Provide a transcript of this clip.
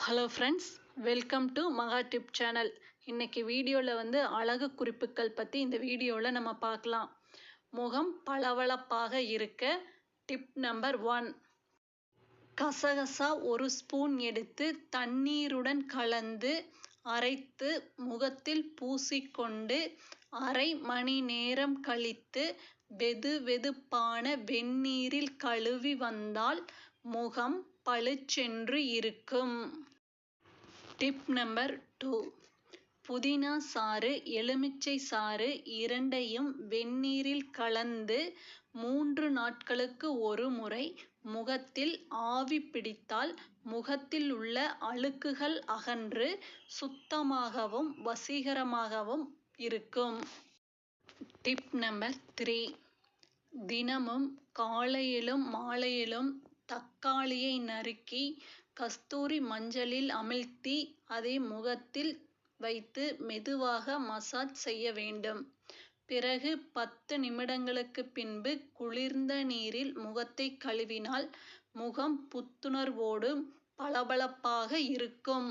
Hello friends welcome to Maha tip channel இன்னைக்கு வீடியோவில் வந்து அழகு குறிப்புகள் பற்றி இந்த வீடியோவில் நம்ம பார்க்கலாம். முகம் பளபளப்பாக இருக்க டிப் நம்பர் ஒன் கசகசா ஒரு ஸ்பூன் எடுத்து தண்ணீருடன் கலந்து அரைத்து முகத்தில் பூசிக்கொண்டு அரை மணி நேரம் கழித்து வெது வெதுப்பான வெந்நீரில் கழுவி வந்தால் முகம் பளிச்சென்று இருக்கும். டிப் நம்பர் டூ புதினா சாறு எலுமிச்சை சாறு இரண்டையும் வெந்நீரில் கலந்து மூன்று நாட்களுக்கு ஒரு முறை முகத்தில் ஆவி பிடித்தால் முகத்தில் உள்ள அழுக்குகள் அகன்று சுத்தமாகவும் வசீகரமாகவும் இருக்கும். டிப் நம்பர் த்ரீ தினமும் காலையிலும் மாலையிலும் தக்காளியை நறுக்கி கஸ்தூரி மஞ்சளில் அமிழ்த்தி அதை முகத்தில் வைத்து மெதுவாக மசாஜ் செய்ய வேண்டும். பிறகு பத்து நிமிடங்களுக்கு பின்பு குளிர்ந்த நீரில் முகத்தை கழுவினால் முகம் புத்துணர்வோடு பளபளப்பாக இருக்கும்.